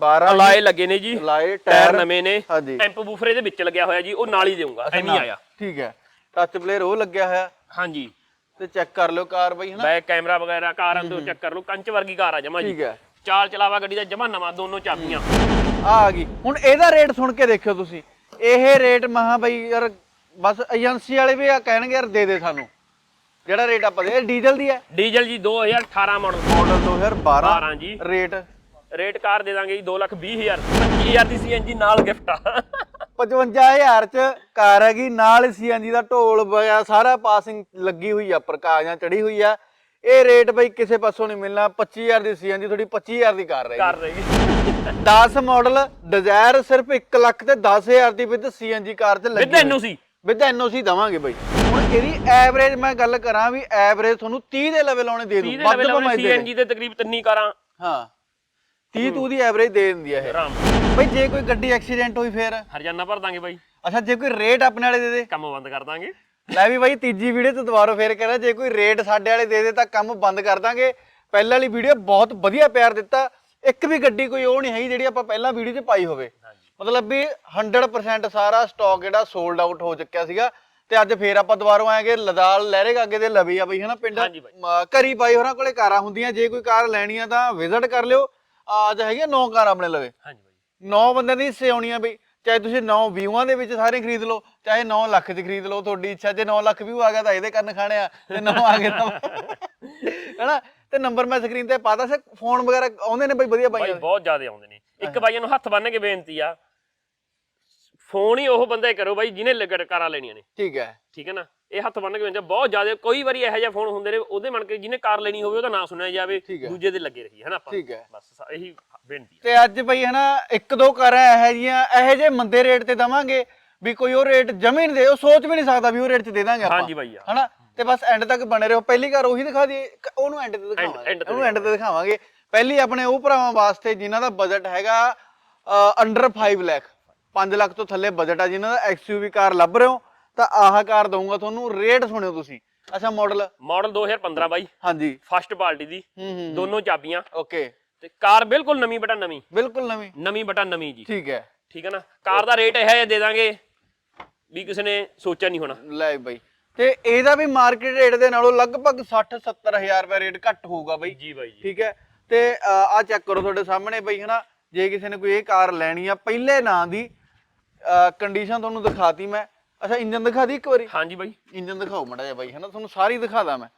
12 alloy ਲੱਗੇ ਨੇ ਜੀ ਲਾਏ ਟਾਇਰ ਨਵੇਂ ਨੇ। ਹਾਂਜੀ। ਐਂਪ ਬੂਫਰੇ ਦੇ ਵਿੱਚ ਲੱਗਿਆ ਹੋਇਆ ਜੀ ਉਹ ਨਾਲ ਹੀ ਦੇਊਂਗਾ ਐਵੇਂ ਆਇਆ। ਠੀਕ ਹੈ। ਟੱਚ ਪਲੇਅਰ ਉਹ ਲੱਗਿਆ ਹੋਇਆ। ਹਾਂਜੀ। ਤੇ ਚੈੱਕ ਕਰ ਲਿਓ ਕਾਰ ਬਈ ਹਨਾ? ਬੈਕ ਕੈਮਰਾ ਵਗੈਰਾ ਕਾਰ ਅੰਦਰ ਚੈੱਕ ਕਰ ਲਓ ਕੰਚ ਵਰਗੀ ਕਾਰ ਆ ਜਮਾ ਜੀ। ਠੀਕ ਹੈ। ਚਾਲ ਚਲਾਵਾ ਗੱਡੀ ਦਾ ਜਮਾ ਨਵਾਂ ਦੋਨੋਂ ਚਾਬੀਆਂ। ਆ ਆ ਗਈ। ਹੁਣ ਇਹਦਾ ਰੇਟ ਸੁਣ ਕੇ ਦੇਖਿਓ ਤੁਸੀਂ। ਇਹ ਰੇਟ ਮਹਾ ਬਈ ਯਾਰ ਬਸ ਏਜੰਸੀ ਵਾਲੇ ਵੀ ਆ ਕਹਿਣਗੇ ਯਾਰ ਦੇ ਦੇ ਸਾਨੂੰ। ਜਿਹੜਾ ਰੇਟ ਆਪਾਂ ਦੇ ਡੀਜ਼ਲ ਦੀ ਹੈ? ਡੀਜ਼ਲ ਜੀ 2018 ਮਾਡਲ ਮਾਡਲ 2012 12 ਜੀ। ਰੇਟ ਰੇਟ ਕਾਰ ਦੇ ਦਾਂਗੇ ਜੀ 220000 25000 ਦੀ ਸੀਐਨਜੀ ਨਾਲ ਗਿਫਟ ਆ। 55000 ਚ ਕਾਰ ਹੈਗੀ ਨਾਲ ਸੀਐਨਜੀ ਦਾ ਢੋਲ ਵਗੈਰਾ ਸਾਰਾ ਪਾਸਿੰਗ ਲੱਗੀ ਹੋਈ ਆ ਪ੍ਰਕਾਸ਼ਾਂ ਚੜੀ ਹੋਈ ਆ। ਇਹ ਰੇਟ ਬਈ ਕਿਸੇ ਪਾਸੋਂ ਨਹੀਂ ਮਿਲਣਾ 25000 ਦੀ ਸੀਐਨਜੀ ਥੋੜੀ 25000 ਦੀ ਕਾਰ ਰਹੇਗੀ। ਕਰ ਰਹੀ 10 ਮਾਡਲ ਡਿਜ਼ਾਇਰ ਸਿਰਫ 1 ਲੱਖ ਤੇ 10000 ਦੀ ਵਿਦ ਸੀਐਨਜੀ ਕਾਰ ਤੇ ਲੱਗੀ ਵਿਦ ਐਨਓਸੀ ਵਿਦ ਐਨਓਸੀ ਦਵਾਂਗੇ ਬਈ। ਹੁਣ ਇਹਦੀ ਐਵਰੇਜ ਮੈਂ ਗੱਲ ਕਰਾਂ ਵੀ ਐਵਰੇਜ ਤੁਹਾਨੂੰ 30 ਦੇ ਲੈਵਲ ਆਉਣੇ ਦੇ 30 ਦੂੰ ਵੱਧ ਭਾਵੇਂ ਦੇ ਦੇ। ਸੀਐਨਜੀ ਦੇ ਤਕਰੀਬ ਤਿੰਨੀ ਕਾਰਾਂ। ਹਾਂ। 30 ਤੂੰ ਦੀ ਐਵਰੇਜ ਦੇ ਦਿੰਦੀ ਆ ਇਹ। ਆਰਾਮ। ਬਈ ਜੇ ਕੋਈ ਗੱਡੀ ਐਕਸੀਡੈਂਟ ਹੋਈ ਫੇਰ? ਹਰਜਾਨਾ ਭਰ ਦਾਂਗੇ ਬਾਈ। ਅੱਛਾ ਜੇ ਕੋਈ ਰੇਟ ਆਪਣੇ ਵਾਲੇ ਦੇ ਦੇ। ਕੰਮ ਬੰਦ ਕਰ ਦਾਂਗੇ। ਲੈ ਵੀ ਬਾਈ ਤੀਜੀ ਵੀਡੀਓ ਤੇ ਦੁਬਾਰਾ ਫੇਰ ਕਹਿੰਦਾ ਜੇ ਕੋਈ ਰੇਟ ਸਾਡੇ ਵਾਲੇ ਦੇ ਦੇ ਤਾਂ ਕੰਮ ਬੰਦ ਕਰ ਦਾਂਗੇ। ਪਹਿਲਾਂ ਵਾਲੀ ਵੀਡੀਓ ਬਹੁਤ ਵਧੀਆ ਪਿਆਰ ਦਿੱਤਾ। ਇੱਕ ਵੀ ਗੱਡੀ ਕੋਈ ਉਹ ਨਹੀਂ ਹੈਗੀ ਜਿਹੜੀ ਆਪਾਂ ਪਹਿਲਾਂ ਵੀਡੀਓ 'ਚ ਪਾਈ ਹੋਵੇ। ਮਤਲਬ ਵੀ 100% ਸਾਰਾ ਸਟਾਕ ਜਿਹੜਾ ਸੋਲਡ ਆਊਟ ਹੋ ਚੁੱਕਿਆ ਸੀਗਾ। ਤੇ ਅੱਜ ਫੇਰ ਆਪਾਂ ਦੁਬਾਰਾ ਆਏਗੇ ਲਦਾਲ ਲਹਿਰੇ ਅੱਗੇ ਦੇ ਲਵੀ ਆ ਬਈ ਹਨਾ ਪਿੰਡ? ਘਰੀ ਬਾਈ ਹੋਰਾਂ ਕੋਲੇ ਕਾਰਾਂ ਹੁੰਦੀਆਂ। ਜੇ ਕੋਈ ਕਾਰ ਲੈਣੀ ਆ ਤਾਂ ਵਿਜ਼ਿਟ ਕਰ ਲਿਓ। ਅੱਜ ਹੈਗੀਆਂ 9 ਕਾਰਾਂ ਆਪਣੇ ਲਵੇ। ਹਾਂਜੀ ਬਾਈ। 9 ਬੰਦਿਆਂ ਦੀ ਹਿੱਸੇ ਆਉਣੀਆਂ ਬਈ ਚਾਹੇ ਤੁਸੀਂ 9 ਵਿਊਆਂ ਦੇ ਵਿੱਚ ਸਾਰੇ ਖਰੀਦ ਲਓ ਚਾਹੇ 9 ਲੱਖ ਚ ਖਰੀਦ ਲਓ ਤੁਹਾਡੀ ਇੱਛਾ ਜੇ 9 ਲੱਖ ਵਿਊ ਆ ਗਿਆ ਤਾਂ ਇਹਦੇ ਕੰਨ ਖਾਣੇ ਆ ਤੇ 9 ਆ ਗਏ ਤਾਂ ਹੈਨਾ? ਤੇ ਨੰਬਰ ਮੈਂ ਸਕਰੀਨ ਤੇ ਪਾਤਾ ਸੀ ਫੋਨ ਵਗੈਰਾ ਆਉਂਦੇ ਨੇ ਬਈ ਵਧੀਆ ਬਾਈ ਬਾਈਆਂ ਬਹੁਤ ਜ਼ਿਆਦਾ ਆਉਂਦੇ ਨੇ। ਇੱਕ ਬਾਈਆਂ ਨੂੰ ਹੱਥ ਬੰਨ ਕੇ ਬੇਨਤੀ ਆ ਫੋਨ ਹੀ ਉਹ ਬੰਦੇ ਕਰੋ ਬਾਈ ਜਿਹਨੇ ਲਗੜ ਕਾਰਾਂ ਲੈਣੀਆਂ ਨੇ। ਠੀਕ ਹੈ। ਠੀਕ ਹੈ ਨਾ? ਇਹ ਹੱਥ ਬੰਨ ਕੇ ਬਹੁਤ ਜ਼ਿਆਦਾ ਕੋਈ ਵਾਰੀ ਇਹੋ ਜਿਹਾ ਫੋਨ ਹੁੰਦੇ ਨੇ ਉਹਦੇ ਮਨ ਕੇ ਜਿਹਨੇ ਕਾਰ ਲੈਣੀ ਹੋਵੇ ਉਹਦਾ ਨਾਂ ਸੁਣਿਆ ਜਾਵੇ ਠੀਕ ਹੈ। ਦੂਜੇ ਦੇ ਲੱਗੇ ਰਹੀ ਹੈ ਨਾ ਆਪਾਂ? ਠੀਕ ਹੈ। ਬਸ ਇਹੀ ਬੇਨਤੀ ਹੈ। ਤੇ ਅੱਜ ਬਈ ਹਨਾ ਇੱਕ ਦੋ ਕਾਰਾਂ ਇਹੋ ਜੀਆਂ ਇਹੋ ਜਿਹੇ ਮੰਦੇ ਰੇਟ ਤੇ ਦਵਾਂਗੇ ਵੀ ਕੋਈ ਉਹ ਰੇਟ ਜ਼ਮੀਨ ਦੇ ਉਹ ਸੋਚ ਵੀ ਨਹੀਂ ਸਕਦਾ ਵੀ ਉਹ ਰੇਟ 'ਚ ਦੇ ਦਾਂਗੇ ਆਪਾਂ। ਹਾਂਜੀ ਬਾਈ ਆ ਹਨਾ ਤੇ ਬਸ ਐਂਡ ਤੱਕ ਬਣੇ ਰਹੋ। ਪਹਿਲੀ ਕਾਰ ਉਹੀ ਦਿਖਾ ਕ- ਉਹਨੂੰ ਐਂਡ ਤੇ ਦਿਖਾਵਾਂਗੇ। end ਤੇ ਉਹਨੂੰ ਐਂਡ ਤੇ ਦਿਖਾਵਾਂਗੇ। ਪਹਿਲੀ ਆਪਣੇ ਉਹ ਭਰਾਵਾਂ ਵਾਸਤੇ ਜਿਨ੍ਹਾਂ ਦਾ ਬਜਟ ਹੈਗਾ ਅੰਡਰ 5 ਲੱਖ 5 ਲੱਖ ਤੋਂ ਥੱਲੇ ਬਜਟ ਆ ਜਿਨ੍ਹਾਂ ਦਾ ਐਕਸਯੂਵੀ ਕਾਰ ਲੱਭ ਰਹੇ ਹੋ। ਤਾਂ ਆਹ ਕਾਰ ਦਊਂਗਾ ਤੁਹਾਨੂੰ ਰੇਟ ਸੁਣਿਓ ਤੁਸੀਂ। ਅੱਛਾ ਮਾਡਲ ਮਾਡਲ 2015 ਬਾਈ। ਹਾਂਜੀ। ਫਸਟ ਪਾਰਟੀ ਦੀ। ਹੂੰ ਹੂੰ ਦੋਨੋਂ ਚਾਬੀਆਂ। ਓਕੇ ਤੇ ਕਾਰ ਬਿਲਕੁਲ ਨਵੀਂ ਬਟਾ ਨਵੀਂ। ਬਿਲਕੁਲ ਨਵੀਂ। ਨਵੀਂ ਬਟਾ ਨਵੀਂ ਜੀ। ਠੀਕ ਹੈ। ਠੀਕ ਹੈ ਨਾ? ਕਾਰ ਦਾ ਰੇਟ ਇਹ ਹੈ ਦੇ ਦਾਂਗੇ ਵੀ ਕਿਸੇ ਨੇ ਸੋਚਿਆ ਨਹੀਂ ਹੋਣਾ। ਲੈ ਬਈ। ਤੇ ਇਹਦਾ ਵੀ ਮਾਰਕੀਟ ਰੇਟ ਦੇ ਨਾਲੋਂ ਲਗਭਗ 60 70000 ਰੁਪਏ ਰੇਟ ਘੱਟ ਹੋਊਗਾ ਬਈ। ਜੀ ਬਾਈ ਜੀ। ਠੀਕ ਹੈ। ਤੇ ਆ ਚੈੱਕ ਕਰੋ ਤੁਹਾਡੇ ਸਾਹਮਣੇ ਬਈ ਹਨਾ? ਜੇ ਕਿਸੇ ਨੇ ਕੋਈ ਇਹ ਕਾਰ ਲੈਣੀ ਆ ਪਹਿਲੇ ਨਾਂ ਦੀ ਕੰਡੀਸ਼ਨ ਤੁਹਾਨੂੰ ਦਿਖਾਤੀ ਮੈਂ। ਅੱਛਾ ਇੰਜਨ ਦਿਖਾ ਦੀ ਇੱਕ ਵਾਰੀ। ਹਾਂਜੀ ਬਾਈ। ਇੰਜਨ ਦਿਖਾਓ ਮੜਾ ਜਿਹਾ ਬਾਈ ਹਨਾ ਤੁਹਾਨੂੰ ਸਾਰੀ ਦਿਖਾਦਾ ਮੈਂ।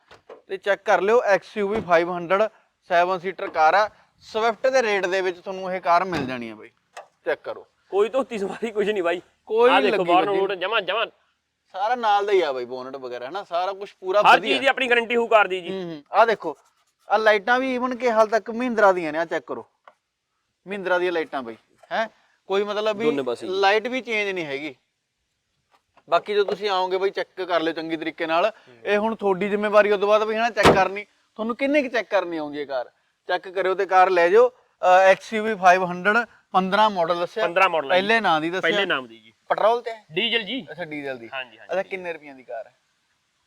ਤੇ ਚੈੱਕ ਕਰ ਲਿਓ XUV 500 7 ਸੀਟਰ ਕਾਰ ਆ। ਸਵਿਫਟ ਦੇ ਰੇਟ ਦੇ ਵਿੱਚ ਤੁਹਾਨੂੰ ਇਹ ਕਾਰ ਮਿਲ ਜਾਣੀ ਆ ਬਾਈ। ਚੈੱਕ ਕਰੋ। ਕੋਈ ਧੋਤੀ ਸਵਾਰੀ ਕੁਝ ਨਹੀਂ ਬਾਈ। ਕੋਈ ਆਹ ਨੀ ਦੇਖੋ ਲੱਗੀ ਬਾਹਰ। ਰੋਡ ਜਮਾ ਜਮਾ। ਸਾਰਾ ਨਾਲ ਦਾ ਹੀ ਆ ਬਾਈ ਬੋਨਟ ਵਗੈਰਾ ਹਨਾ ਸਾਰਾ ਕੁਝ ਪੂਰਾ ਹਰ ਵਧੀਆ। ਚੀਜ਼ ਦੀ ਆਪਣੀ ਗਾਰੰਟੀ ਹੋਊ ਕਾਰ ਦੀ ਜੀ। ਹੂੰ ਹੂੰ। ਆ ਦੇਖੋ ਆ ਲਾਈਟਾਂ ਵੀ ਈਵਨ ਕਿ ਹਾਲ ਤੱਕ ਮਹਿੰਦਰਾ ਦੀਆਂ ਨੇ ਆ ਚੈੱਕ ਕਰੋ। ਮਹਿੰਦਰਾ ਦੀਆਂ ਲਾਈਟਾਂ ਬਈ ਹੈ? ਕੋਈ ਮਤਲਬ ਵੀ ਹੀ। ਲਾਈਟ ਵੀ ਚੇਂਜ ਨਹੀਂ ਹੈਗੀ। ਬਾਕੀ ਜੋ ਤੁਸੀਂ ਆਓਗੇ ਬਈ ਚੈੱਕ ਕਰ ਲਿਓ ਚੰਗੀ ਤਰੀਕੇ ਨਾਲ ਇਹ ਹੁਣ ਤੁਹਾਡੀ ਜ਼ਿੰਮੇਵਾਰੀ ਉਦੋਂ ਬਾਅਦ ਵੀ ਹਨਾ ਚੈੱਕ ਕਰਨੀ। ਤੁਹਾਨੂੰ ਕਿੰਨੇ ਕੁ ਚੈੱਕ ਕਰਨੀ ਆਉਂਦੀ ਹੈ ਕਾਰ? ਚੈੱਕ ਕਰਿਓ ਤੇ ਕਾਰ ਲੈ ਜਾਓ। XUV 500 15 ਮਾਡਲ ਦੱਸਿਆ। 15 ਮਾਡਲ ਪਹਿਲੇ ਨਾਂ ਦੀ ਪਹਿਲੇ ਦੱਸਿਆ ਨਾਮ ਦੀ ਜੀ। ਪੈਟਰੋਲ ਤੇ? ਡੀਜ਼ਲ ਜੀ। ਅੱਛਾ ਡੀਜ਼ਲ ਦੀ। ਹਾਂਜੀ ਹਾਂਜੀ ਅੱਛਾ ਕਿੰਨੇ ਰੁਪਈਆਂ ਦੀ ਕਾਰ ਹੈ?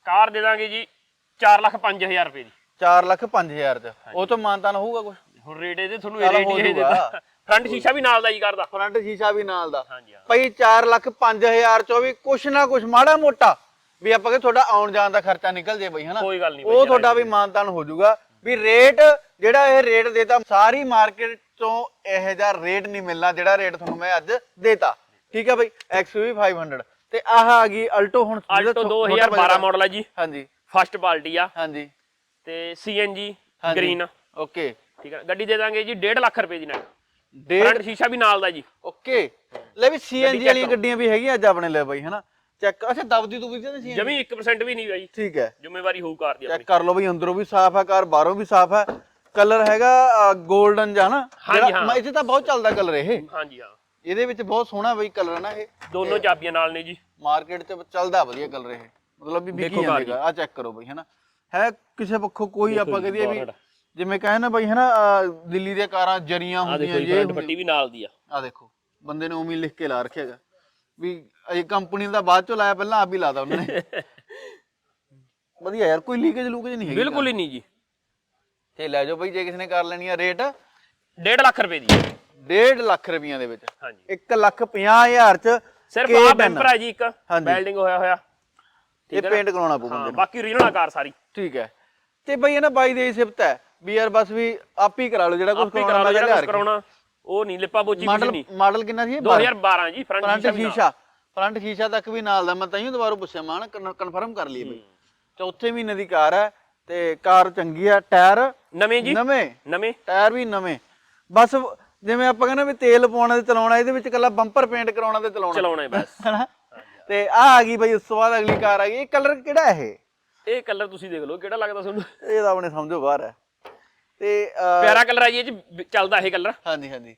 ਕਾਰ ਦੇ ਦਾਂਗੇ ਜੀ 4 ਲੱਖ 5000 ਰੁਪਏ ਦੀ। 4 ਲੱਖ 5000 ਚ। ਉਹ ਤੋਂ ਮਾਨਤਾਨ ਹੋਊਗਾ ਕੁਝ ਹੁਣ ਰੇਟ ਇਹਦੇ ਤੁਹਾਨੂੰ ਚੱਲ ਰੇਟ ਹੋ ਇਹ ਜਾਊਗਾ। ਦਿੱਤਾ ਫਰੰਟ ਸ਼ੀਸ਼ਾ ਵੀ ਨਾਲ ਦਾ ਹੀ ਕਰਦਾ। ਫਰੰਟ ਸ਼ੀਸ਼ਾ ਵੀ ਨਾਲ ਦਾ। ਹਾਂਜੀ ਹਾਂ। ਭਾਈ 4 ਲੱਖ 5000 ਚੋਂ ਵੀ ਕੁਛ ਨਾ ਕੁਛ ਮਾੜਾ ਮੋਟਾ ਵੀ ਆਪਾਂ ਕਿ ਤੁਹਾਡਾ ਆਉਣ ਜਾਣ ਦਾ ਖਰਚਾ ਨਿਕਲ ਜੇ ਬਈ ਹਨਾ? ਕੋਈ ਗੱਲ ਨਹੀਂ ਬਾਈ ਉਹ ਤੁਹਾਡਾ ਵੀ ਮਾਨਤਾਨ ਹੋ ਜਾਊਗਾ। ਵੀ ਰੇਟ ਜਿਹੜਾ ਇਹ ਰੇਟ ਦੇਤਾ ਸਾਰੀ ਮਾਰਕੀਟ ਤੋਂ ਇਹੋ ਜਿਹਾ ਰੇਟ ਨਹੀਂ ਮਿਲਣਾ ਜਿਹੜਾ ਰੇਟ ਤੁਹਾਨੂੰ ਮੈਂ ਅੱਜ ਦੇਤਾ। ਠੀਕ ਹੈ ਬਈ? XUV 500 ਤੇ ਆਹ ਆ ਗਈ ਅਲਟੋ ਹੁਣ ਛੋ- 2012 ਮਾਡਲ ਹੈ ਜੀ। ਹਾਂਜੀ। ਫਸਟ ਪਾਰਟੀ ਆ। ਹਾਂਜੀ। ਤੇ ਹਾਂਜੀ। ਗ੍ਰੀਨ ਓਕੇ ਠੀਕ ਹੈ ਗੱਡੀ ਦੇ ਦਾਂਗੇ ਜੀ 1.5 ਲੱਖ ਰੁਪਏ ਦੀ ਨਾਲ ਫਰੰਟ ਸ਼ੀਸ਼ਾ ਵੀ ਨਾਲ ਦਾ ਜੀ। ਓਕੇ। ਲੈ ਵੀ ਸੀਐਨਜੀ ਵਾਲੀਆਂ। ਗੱਡੀਆਂ ਵੀ ਹੈਗੀਆਂ ਅੱਜ ਆਪਣੇ ਲਈ ਬਈ ਹਨਾ? ਚੈੱਕ ਅੱਛਾ ਦਬਦੀ ਦੁਬਦੀ ਤਾਂ ਨਹੀਂ ਜਮੀ 1% ਵੀ ਨਹੀਂ ਬਾਈ। ਠੀਕ ਹੈ। ਜ਼ਿੰਮੇਵਾਰੀ ਹੋਊ ਕਾਰ ਦੀ ਚੈੱਕ ਕਰ ਲਓ ਬਈ ਅੰਦਰੋਂ ਵੀ ਸਾਫ਼ ਹੈ ਕਾਰ ਬਾਹਰੋਂ ਵੀ ਸਾਫ਼ ਹੈ। ਕਲਰ ਹੈਗਾ 골ਡਨ ਜਾਂ ਨਾ ਹਾਂਜੀ, ਜਿਹੜਾ- ਇੱਥੇ ਤਾਂ ਬਹੁਤ ਚੱਲਦਾ ਕਲਰ ਇਹ। ਹਾਂਜੀ ਹਾਂ। ਇਹਦੇ ਵਿੱਚ ਬਹੁਤ ਸੋਹਣਾ ਬਈ ਕਲਰ ਹੈ ਨਾ ਇਹ। ਦੋਨੋਂ ਚਾਬੀਆਂ ਨਾਲ ਨੇ ਜੀ। ਮਾਰਕੀਟ 'ਚ ਚੱਲਦਾ ਵਧੀਆ ਕਲਰ ਇਹ। ਮਤਲਬ ਵੀ ਵਿਕੀ ਜਾਂਦੇਗਾ ਆ ਚੈੱਕ ਕਰੋ ਬਈ ਹਨਾ? ਹੈ ਕਿਸੇ ਪੱਖੋਂ ਕੋਈ ਆਪਾਂ ਕਹਦੇ ਵੀ ਜਿਵੇਂ ਕਹੇ ਨਾ ਬਈ ਹਨਾ ਅਹ, ਦਿੱਲੀ ਦੀਆਂ ਕਾਰਾਂ ਜਰੀਆਂ ਆ ਹੁੰਦੀਆਂ ਜੀ ਜੇ ਫਰੰਟ ਪੱਟੀ ਵੀ ਨਾਲ ਦੀ ਆ। ਆ ਦੇਖੋ ਬੰਦੇ ਨੇ ਉਵੇਂ ਹੀ ਲਿਖ ਕੇ ਲਾ ਰੱਖਿਆ ਹੈਗਾ। ਵੀ ਇਹ ਕੰਪਨੀ ਦਾ ਬਾਅਦ ਚੋਂ ਲਾਇਆ ਪਹਿਲਾਂ ਆਪ ਹੀ ਲਾਤਾ ਉਹਨਾਂ ਨੇ। ਵਧੀਆ ਯਾਰ ਕੋਈ ਲੀਕੇਜ ਲੂਕੇਜ ਨਹੀਂ ਹੈਗੀ ਬਿਲਕੁਲ ਹੀ ਨਹੀਂ ਜੀ। ਤੇ ਲੈ ਜਾਓ ਬਈ ਜੇ ਕਿਸੇ ਨੇ ਕਰ ਲੈਣੀ ਆ ਰੇਟ। 1.5 ਲੱਖ ਰੁਪਏ ਦੀ 1.5 ਲੱਖ ਰੁਪਈਆਂ ਦੇ ਵਿੱਚ। ਹਾਂਜੀ। 1 ਲੱਖ 50000 ਚ ਸਿਰਫ K10 ਆ ਬੈਂਪਰ ਹੈ ਜੀ ਇੱਕ। ਹਾਂਜੀ। ਵੈਲਡਿੰਗ ਹੋਇਆ ਹੋਇਆ। ਇਹ ਪੇਂਟ ਕਰਾਉਣਾ ਪਊ ਹਾਂ ਬੰਦੇ ਨੂੰ। ਬਾਕੀ ਰੀਜਨਲ ਕਾਰ ਸਾਰੀ। ਠੀਕ ਹੈ। ਤੇ ਬਈ ਇਹ ਨਾ ਬਾਈ ਦੇ ਸਿਫਤ ਹੈ। ਵੀ ਯਾਰ ਬਸ ਵੀ ਆਪ ਹੀ ਕਰਾ ਲਓ ਜਿਹੜਾ ਕੁਝ ਆਪੇ ਕਰਾਉਣਾ ਜਿਹੜਾ ਕੁਛ ਕਰਾਉਣਾ ਉਹ ਨਹੀਂ ਲਿਪਾ ਬੋਚੀ ਕੁਝ ਮਾਡਲ ਨਹੀਂ। ਮਾਡਲ ਕਿੰਨਾ ਸੀ? ਇਹ 2012 ਜੀ ਫਰੰਟ ਸ਼ੀਸ਼ਾ ਫਰੰਟ ਸ਼ੀਸ਼ਾ ਤੱਕ ਵੀ ਨਾਲ ਦਾ ਮੈਂ ਤਾਈਓ ਦੁਬਾਰਾ ਪੁੱਛਿਆ ਮਾਨ ਕਨਫਰਮ ਕਰ ਲਈਏ ਬਈ ਚੌਥੇ ਮਹੀਨੇ ਦੀ ਕਾਰ ਹੈ ਤੇ ਕਾਰ ਚੰਗੀ ਆ ਟਾਇਰ ਨਵੇਂ ਜੀ? ਨਵੇਂ। ਨਵੇਂ? ਟਾਇਰ ਵੀ ਨਵੇਂ। ਬਸ ਜਿਵੇਂ ਆਪਾਂ ਕਹਿੰਦੇ ਵੀ ਤੇਲ ਪਾਉਣਾ ਤੇ ਚਲਾਉਣਾ ਇਹਦੇ ਵਿੱਚ ਕੱਲਾ ਬੰਪਰ ਪੇਂਟ ਕਰਾਉਣਾ ਤੇ ਚਲਾਉਣਾ। ਚਲਾਉਣਾ ਹੈ ਬਸ। ਤੇ ਆ ਆ ਗਈ ਬਈ ਉਸ ਤੋਂ ਬਾਅਦ ਅਗਲੀ ਕਾਰ ਆ ਗਈ। ਇਹ ਕਲਰ ਕਿਹੜਾ ਇਹ? ਇਹ ਕਲਰ ਤੁਸੀਂ ਦੇਖ ਲਓ ਕਿਹੜਾ ਲੱਗਦਾ ਤੁਹਾਨੂੰ? ਇਹ ਤਾਂ ਆਪਣੇ ਸਮਝੋ ਬਾਹਰ ਹੈ। ਤੇ ਪਿਆਰਾ ਕਲਰ ਆ ਜੀ ਇਹ ਚ ਚੱਲਦਾ ਇਹ ਕਲਰ। ਹਾਂਜੀ ਹਾਂਜੀ।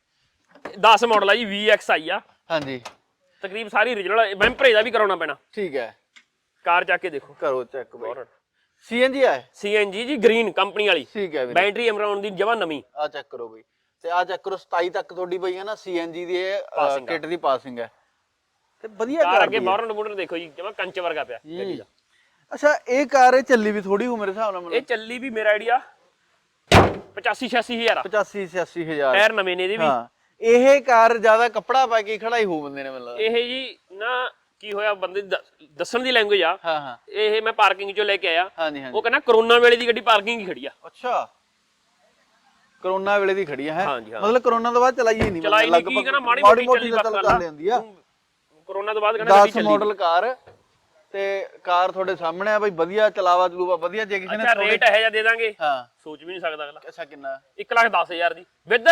10 ਮਾਡਲ ਆ ਜੀ VX ਆਈ ਆ। ਹਾਂਜੀ। ਤਕਰੀਬ ਸਾਰੀ origignal ਬੈਂਪਰ ਇਹਦਾ ਵੀ ਕਰਾਉਣਾ ਪੈਣਾ। ਠੀਕ ਹੈ। ਕਾਰ ਚੱਕ ਕੇ ਦੇਖੋ। ਕਰੋ ਚੈੱਕ ਬਈ। ਸੀਐਨਜੀ ਆ? CNG ਜੀ ਗ੍ਰੀਨ ਕੰਪਨੀ ਵਾਲੀ। ਠੀਕ ਹੈ ਵੀਰੇ। ਬੈਟਰੀ ਅਮਰਾਉਣ ਦੀ ਜਮਾ ਨਵੀਂ। ਆ ਚੈੱਕ ਕਰੋ ਬਈ। ਤੇ ਆ ਚੈੱਕ ਕਰੋ 27 ਤੱਕ ਤੁਹਾਡੀ ਬਈ ਹੈ ਨਾ ਸੀਐਨਜੀ ਦੀ। ਕਿਟ ਦੀ ਪਾਸਿੰਗ ਹੈ। ਤੇ ਵਧੀਆ ਕਾਰ ਅੱਗੇ। ਬਾਹਰ ਬੁੱਢਰ ਦੇਖੋ ਜੀ ਜਮਾ ਕੰਚ ਵਰਗਾ ਪਿਆ ਅੱਛਾ ਇਹ ਕਾਰ ਇਹ ਚੱਲੀ ਵੀ ਥੋੜੀ ਹੋ ਮੇਰੇ ਹਿਸਾਬ ਨਾਲ ਇਹ ਚੱਲੀ ਵੀ ਮੇਰਾ ਆਈਡੀਆ 85 86 ਹਜ਼ਾਰ ਆ। 85 86 ਹਜ਼ਾਰ। ਟਾਇਰ ਨਵੇਂ ਨੇ ਇਹਦੇ ਵੀ। ਹਾਂ ਇਹ ਕਾਰ ਜ਼ਿਆਦਾ ਕੱਪੜਾ ਪਾ ਕੇ ਖੜਾਈ ਹੋ ਬੰਦੇ ਨੇ ਲੱਗਦਾ। ਇਹ ਜੀ ਨਾ ਕੀ ਹੋਇਆ ਬੰਦੇ ਦੀ ਦ- ਦੱਸਣ ਦੀ ਲੈਂਗੁਏਜ ਆ। ਹਾਂ ਹਾਂ। ਇਹ ਮੈਂ ਪਾਰਕਿੰਗ ਚੋਂ ਲੈ ਕੇ ਆਇਆ। ਹਾਂਜੀ ਹਾਂਜੀ। ਉਹ ਕਹਿੰਦਾ ਕਰੋਨਾ ਵੇਲੇ ਦੀ ਗੱਡੀ ਪਾਰਕਿੰਗ ਹੀ ਖੜੀ ਆ। ਅੱਛਾ। ਕਰੋਨਾ ਵੇਲੇ ਦੀ ਖੜੀ ਹੈ? ਹਾਂਜੀ, ਹਾਂ। ਮਤਲਬ ਕਰੋਨਾ ਤੋਂ ਬਾਅਦ ਚਲਾਈ ਹੀ ਨਹੀਂ ਚਲਾਈ ਨਹੀਂ ਕੀ ਕਹਿੰਦਾ ਮਾੜੀ ਮੋਟੀ ਚੱਲੀ ਚੱਲ ਕਰ ਲੈਂਦੀ ਆ। ਕਰੋਨਾ ਤੋਂ ਬਾਅਦ ਕਹਿੰਦਾ ਗੱਡੀ 10 ਚੱਲੀ। ਮਾਡਲ ਕਾਰ ਤੇ ਕਾਰ ਤੁਹਾਡੇ ਸਾਹਮਣੇ ਆ ਬਈ ਵਧੀਆ ਚਲਾਵਾ ਚਲੂਵਾ ਵਧੀਆ ਜੇ ਕਿਸੇ ਨੇ ਅੱਛਾ ਰੇਟ ਇਹੋ ਜਿਹਾ ਦੇ ਦਾਂਗੇ? ਹਾਂ। ਸੋਚ ਵੀ ਨਹੀਂ ਸਕਦਾ ਅਗਲਾ। ਅੱਛਾ ਕਿੰਨਾ? 1 ਲੱਖ 10000 ਦੀ। ਵਿਦ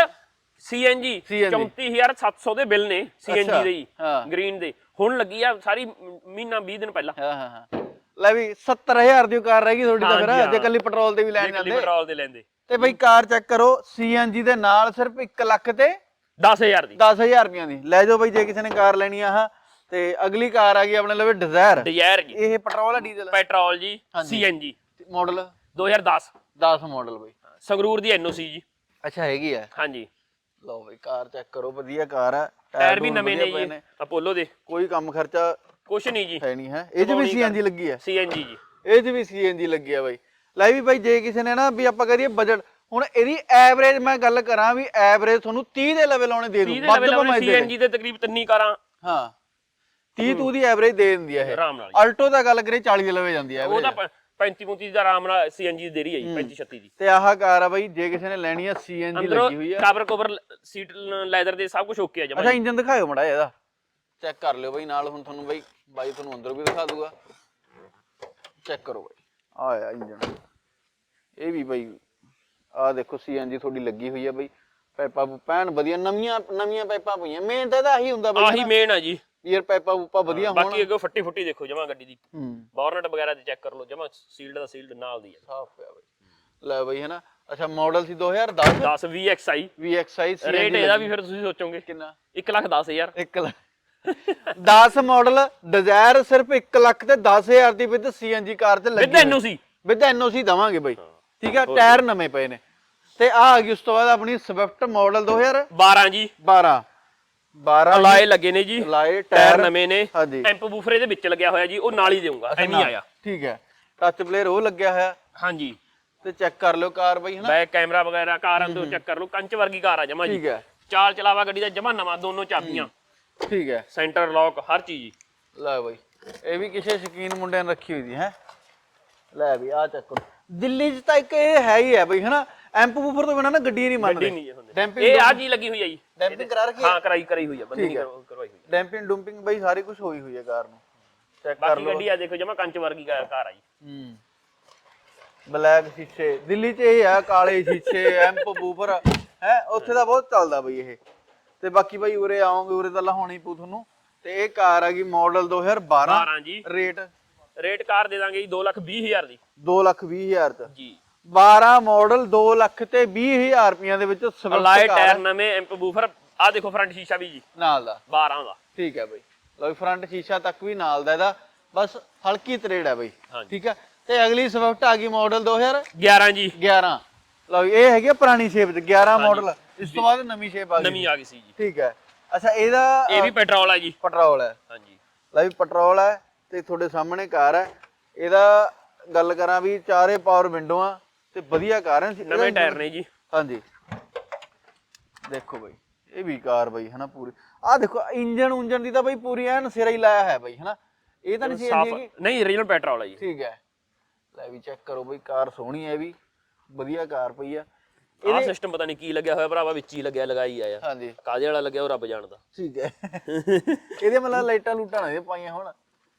CNG CNG 34700 ਦੇ ਬਿੱਲ ਨੇ CNG ਦੇ ਹੀ ਹਾਂ। ਗ੍ਰੀਨ ਦੇ। ਹੁਣ ਲੱਗੀ ਆ ਸਾਰੀ ਮਹੀਨਾ 20 ਦਿਨ ਪਹਿਲਾਂ। ਹਾਂ ਹਾਂ ਹਾਂ। ਲੈ ਵੀ 70000 ਦੀ ਕਾਰ ਰਹਿ ਗਈ ਤੁਹਾਡੀ ਤਾਂ ਫਿਰ ਜੇ ਹਾਂ। ਕੱਲੀ ਪੈਟਰੋਲ ਤੇ ਵੀ ਲੈਣ ਜਾਂਦੇ। ਪੈਟਰੋਲ ਦੇ ਲੈਂਦੇ। ਤੇ ਬਈ ਕਾਰ ਚੈੱਕ ਕਰੋ ਸੀਐਨਜੀ ਦੇ ਨਾਲ ਸਿਰਫ 1 ਲੱਖ ਤੇ 10000 ਦੀ। 10000 ਰੁਪਈਆਂ ਦੀ। ਲੈ ਜਾਓ ਬਈ ਜੇ ਕਿਸੇ ਨੇ ਕਾਰ ਲੈਣੀ ਆ ਆਹ ਤੇ ਅਗਲੀ ਕਾਰ ਆ ਗਈ ਆਪਣੇ ਲਵੇ ਡਿਜ਼ਾਇਰ ਡਿਜ਼ਾਇਰ ਜੀ। ਇਹ ਪੈਟਰੋਲ ਆ ਡੀਜ਼ਲ ਪੈਟਰੋਲ ਜੀ ਹਾਂਜੀ। CNG ਮਾਡਲ 2010 10 ਮਾਡਲ ਬਈ। ਸੰਗਰੂਰ ਦੀ NOC ਜੀ। ਅੱਛਾ ਹੈਗੀ ਆ। ਹਾਂਜੀ। ਲਓ ਬਈ ਕਾਰ ਚੈੱਕ ਕਰੋ ਵਧੀਆ ਕਾਰ ਆ। ਟਾਇਰ ਵੀ ਟੂਰ ਨਵੇਂ ਨੇ ਵਧੀਆ ਜੀ। ਅਪੋਲੋ ਦੇ। ਕੋਈ ਕੰਮ ਖਰਚਾ ਕੁਛ ਨਹੀਂ ਜੀ। ਹੈ ਨਹੀਂ ਹੈ। ਇਹ 'ਚ ਵੀ ਸੀਐਨਜੀ ਲੱਗੀ ਆ। CNG ਜੀ। ਇਹ 'ਚ ਵੀ ਸੀਐਨਜੀ ਲੱਗੀ ਆ ਬਾਈ। ਲੈ ਵੀ ਬਾਈ ਜੇ ਕਿਸੇ ਨੇ ਨਾ ਵੀ ਆਪਾਂ ਕਰੀਏ ਬਜਟ ਹੁਣ ਇਹਦੀ ਐਵਰੇਜ ਮੈਂ ਗੱਲ ਕਰਾਂ ਵੀ ਐਵਰੇਜ ਤੁਹਾਨੂੰ 30 ਦੇ ਲੈਵਲ ਆਉਣੇ ਦੇ ਦੂੰ 30 ਦੇ ਵੱਧ ਲੈਵਲ ਭਾਵੇਂ ਦੇ। CNG ਦੇ ਤਕਰੀਬ ਤਿੰਨੀ ਕਾਰਾਂ। ਹਾਂ। 30 ਤੂ ਦੀ ਐਵਰੇਜ ਦੇ ਦਿੰਦੀ ਆ ਇਹ। ਆਰਾਮ ਨਾਲ। ਅਲਟੋ ਦਾ ਗੱਲ ਕਰੀਏ 40 ਦੇ ਲਵੇ ਜਾਂਦੀ ਆ ਉਹ। ਤਾਂ 35 35 ਦਾ ਆਰਾਮ ਨਾਲ CNG ਦੇ ਰਹੀ ਹੈ ਜੀ 35 36 ਦੀ। ਤੇ ਆਹ ਕਾਰ ਆ ਬਾਈ ਜੇ ਕਿਸੇ ਨੇ ਲੈਣੀ ਆ ਸੀਐਨਜੀ ਲੱਗੀ ਹੋਈ ਆ। ਕਵਰ ਕਵਰ ਸੀਟ ਲੈਦਰ ਦੇ ਸਭ ਕੁਝ ਓਕੇ ਆ ਜਮਾ ਅੱਛਾ ਇੰਜਨ ਦਿਖਾਇਓ ਮੜਾ ਇਹਦਾ। ਚੈੱਕ ਕਰ ਲਿਓ ਬਾਈ ਨਾਲ ਹੁਣ ਤੁਹਾਨੂੰ ਬਾਈ ਬਾਈ ਤੁਹਾਨੂੰ ਅੰਦਰ ਵੀ ਦਿਖਾ ਦੂਗਾ। ਚੈੱਕ ਕਰੋ ਬਾਈ। ਆਇਆ ਇੰਜਨ ਇਹ ਵੀ ਬਾਈ ਆ ਦੇਖੋ ਸੀਐਨਜੀ ਤੁਹਾਡੀ ਲੱਗੀ ਹੋਈ ਆ ਬਾਈ। ਪਾਈਪਾਂ ਪੈਣ ਵਧੀਆ ਨਵੀਆਂ ਨਵੀਆਂ ਪਾਈਪਾਂ ਪਈਆਂ। ਮੇਨ ਤਾਂ ਇਹਦਾ ਆਹੀ ਹੁੰਦਾ ਬਾਈ ਆਹੀ ਮੇਨ ਆ ਜੀ। ਯਾਰ ਪਾਈਪਾਂ ਪੂਪਾਂ ਵਧੀਆ ਹੋਣ। ਬਾਕੀ ਅੱਗੇ ਫੱਟੀ ਫੁੱਟੀ ਦੇਖੋ ਜਮਾ ਗੱਡੀ ਦੀ। ਬੋਰਨਟ ਵਗੈਰਾ ਤੇ ਚੈੱਕ ਕਰ ਲਓ ਜਮਾ ਸੀਲਡ ਦਾ ਸੀਲਡ ਨਾਲ ਦੀ ਹੈ ਸਾਫ਼ ਪਿਆ ਬਾਈ। ਲੈ ਬਾਈ ਹਨਾ ਅੱਛਾ ਮਾਡਲ ਸੀ 2010 10 VXI VXI ਸੀ ਰੇਟ ਇਹਦਾ ਵੀ ਫਿਰ ਤੁਸੀਂ ਸੋਚੋਗੇ। ਕਿੰਨਾ? 1 ਲੱਖ 10000 1 ਲੱਖ। 10 ਮਾਡਲ ਡਿਜ਼ਾਇਰ ਸਿਰਫ 1 ਲੱਖ ਤੇ 10000 ਦੀ ਵਿਦ ਸੀਐਨਜੀ ਕਾਰ ਤੇ ਲੱਗੀ ਵਿਦ NOC ਵਿਦ ਐਨਓਸੀ ਦਵਾਂਗੇ ਬਾਈ। ਠੀਕ ਆ ਟਾਇਰ ਨਵੇਂ ਪਏ ਨੇ। ਤੇ ਆ ਆ ਗਈ ਉਸ ਤੋਂ ਬਾਅਦ ਆਪਣੀ ਸਵਿਫਟ ਮਾਡਲ 2012 12 ਜੀ। 12 ਅਲਾਏ ਲੱਗੇ ਨੇ ਜੀ ਲਾਏ ਟਾਇਰ ਨਵੇਂ ਨੇ। ਐਂਪ ਬੂਫਰ ਇਹਦੇ ਵਿੱਚ ਲੱਗਿਆ ਹੋਇਆ ਜੀ ਉਹ ਨਾਲ ਹੀ ਦੇਊਗਾ ਐਵੇਂ ਆਇਆ। ਠੀਕ ਹੈ। ਟੱਚ ਪਲੇਅਰ ਉਹ ਲੱਗਿਆ ਹੋਇਆ। ਹਾਂਜੀ। ਤੇ ਚੈੱਕ ਕਰ ਲਿਓ ਕਾਰ ਬਾਈ ਹਨਾ? ਬੈਕ ਕੈਮਰਾ ਵਗੈਰਾ ਕਾਰ ਅੰਦਰ ਚੈੱਕ ਕਰ ਲਓ ਕੰਚ ਵਰਗੀ ਕਾਰ ਆ ਜਮਾ ਜੀ। ਠੀਕ ਹੈ। ਚਾਲ ਚਲਾਵਾ ਗੱਡੀ ਦਾ ਜਮਾ ਨਵਾਂ ਦੋਨੋਂ ਚਾਬੀਆਂ। ਠੀਕ ਹੈ। ਸੈਂਟਰ ਲੌਕ ਹਰ ਚੀਜ਼ ਲੈ ਬਾਈ ਇਹ ਵੀ ਕਿਸੇ ਸ਼ਕੀਨ ਮੁੰਡਿਆਂ ਨੇ ਰੱਖੀ ਹੋਈ ਦੀ ਹੈ? ਲੈ ਵੀ ਆ ਚੱਕ ਦਿੱਲੀ 'ਚ ਤਾਂ ਇੱਕ ਇਹ ਹੈ ਹੀ ਹੈ ਬਈ ਹਨਾ? ਐਂਪ ਬੂਫਰ ਤੋਂ ਬਿਨਾ ਨਾ ਗੱਡੀ ਨਹੀਂ ਮੰਨਦੇ ਡੈਂਪਿੰਗ ਇਹ ਆ ਜੀ ਲੱਗੀ ਹੋਈ ਆ ਜੀ? ਡੈਂਪਿੰਗ ਕਰਾ ਰੱਖੀ ਹਾਂ? ਕਰਾਈ ਕਰਾਈ ਹੋਈ ਆ ਬੰਦੀ ਕਰਵਾਈ ਹੋਈ ਡੈਂਪਿੰਗ ਡੰਪਿੰਗ ਬਈ ਸਾਰੀ ਕੁਝ ਹੋਈ ਹੋਈ ਹੈ ਕਾਰ ਨੂੰ। ਚੈੱਕ ਕਰ ਬਾਕੀ ਲਓ। ਗੱਡੀ ਆ ਦੇਖੋ ਜਮਾ ਕੰਚ ਵਰਗੀ ਕਾਰ ਆ ਜੀ। ਹੂੰ। ਬਲੈਕ ਸ਼ੀਸ਼ੇ। ਦਿੱਲੀ 'ਚ ਇਹ ਆ ਕਾਲੇ ਸ਼ੀਸ਼ੇ ਐਂਪ ਬੂਫਰ। ਹੈ ਉੱਥੇ ਦਾ ਬਹੁਤ ਚੱਲਦਾ ਬਈ ਇਹ। ਤੇ ਬਾਕੀ ਬਈ ਉਰੇ ਆਓਗੇ ਉਰੇ ਤਾਂ ਲਾਉਣੀ ਪਊ ਤੁਹਾਨੂੰ। ਤੇ ਇਹ ਕਾਰ ਆ ਗਈ ਮਾਡਲ 2012 12 ਜੀ। ਰੇਟ ਰੇਟ ਕਾਰ ਦੇ ਦਾਂਗੇ ਜੀ 2 ਲੱਖ 20 ਹਜ਼ਾਰ ਦੀ। 2 ਲੱਖ 20 ਹਜ਼ਾਰ ਚ। ਜੀ। 12 ਮਾਡਲ 2 ਲੱਖ ਤੇ 20 ਹਜ਼ਾਰ ਰੁਪਈਆਂ ਦੇ ਵਿੱਚ ਸਵਿਫਟ ਟਾਇਰ ਨਵੇਂ ਐਂਪ ਬੂਫਰ ਆ ਦੇਖੋ ਫਰੰਟ ਸ਼ੀਸ਼ਾ ਵੀ ਜੀ। ਨਾਲ ਦਾ। 12 ਦਾ। ਠੀਕ ਹੈ ਬਈ। ਲਓ ਵੀ ਫਰੰਟ ਸ਼ੀਸ਼ਾ ਤੱਕ ਵੀ ਨਾਲ ਦਾ ਇਹਦਾ। ਬਸ ਹਲਕੀ ਤਰੇੜ ਹੈ ਬਈ। ਠੀਕ ਹੈ? ਤੇ ਅਗਲੀ ਸਵਿਫਟ ਆ ਗਈ ਮਾਡਲ 2011 11 ਜੀ। ਲਓ ਵੀ ਇਹ ਹੈਗੀ ਪੁਰਾਣੀ ਸ਼ੇਪ ਚ 11 ਮਾਡਲ ਇਸ ਤੋਂ ਬਾਅਦ ਨਵੀਂ ਸ਼ੇਪ ਆ ਗਈ। ਨਵੀਂ ਆ ਗਈ ਸੀ ਜੀ। ਠੀਕ ਹੈ। ਅੱਛਾ ਇਹਦਾ ਇਹ ਵੀ ਪੈਟਰੋਲ ਆ ਜੀ। ਪੈਟਰੋਲ ਹੈ। ਹਾਂਜੀ। ਲੈ ਵੀ ਪੈਟਰੋਲ ਹੈ ਤੇ ਤੁਹਾਡੇ ਸਾਹਮਣੇ ਕਾਰ ਹੈ। ਇਹਦਾ ਗੱਲ ਕਰਾਂ ਵੀ ਚਾਰੇ ਪਾਵਰ ਵਿੰਡੋ ਆ। ਤੇ ਵਧੀਆ ਕਾਰ ਹੈ ਨਵੇਂ ਟਾਇਰ ਨੇ ਜੀ। ਹਾਂਜੀ। ਦੇਖੋ ਬਈ ਇਹ ਵੀ ਕਾਰ ਬਈ ਹਨਾ ਪੂਰੀ। ਆ ਦੇਖੋ ਇੰਜਨ ਉਂਜਨ ਦੀ ਤਾਂ ਬਈ ਪੂਰੀ ਐਨ ਸਿਰਾ ਹੀ ਲਾਇਆ ਹੈ ਬਈ ਹਨਾ। ਇਹ ਤਾਂ ਨਹੀਂ ਸੀ ਹੈਗੀ। ਨਹੀਂ ਰੀਜਨਲ ਪੈਟਰੋਲ ਹੈ ਜੀ। ਠੀਕ ਹੈ। ਲੈ ਵੀ ਚੈੱਕ ਕਰੋ ਬਈ ਕਾਰ ਸੋਹਣੀ ਹੈ ਇਹ ਵੀ। ਵਧੀਆ ਕਾਰ ਪਈ ਆ। ਆਹ ਸਿਸਟਮ ਪਤਾ ਨਹੀਂ ਕੀ ਲੱਗਿਆ ਹੋਇਆ ਭਰਾਵਾ ਵਿੱਚ ਹੀ ਲੱਗਿਆ ਲਗਾਈ ਆ ਹਾਂਜੀ। ਕਾਜੇ ਵਾਲਾ ਲੱਗਿਆ ਉਹ ਰੱਬ ਜਾਣਦਾ। ਠੀਕ ਹੈ। ਇਹਦੇ ਮਤਲਬ ਲਾਈਟਾਂ ਲੂਟਾਂ ਨੇ ਪਾਈਆਂ ਹੁਣ।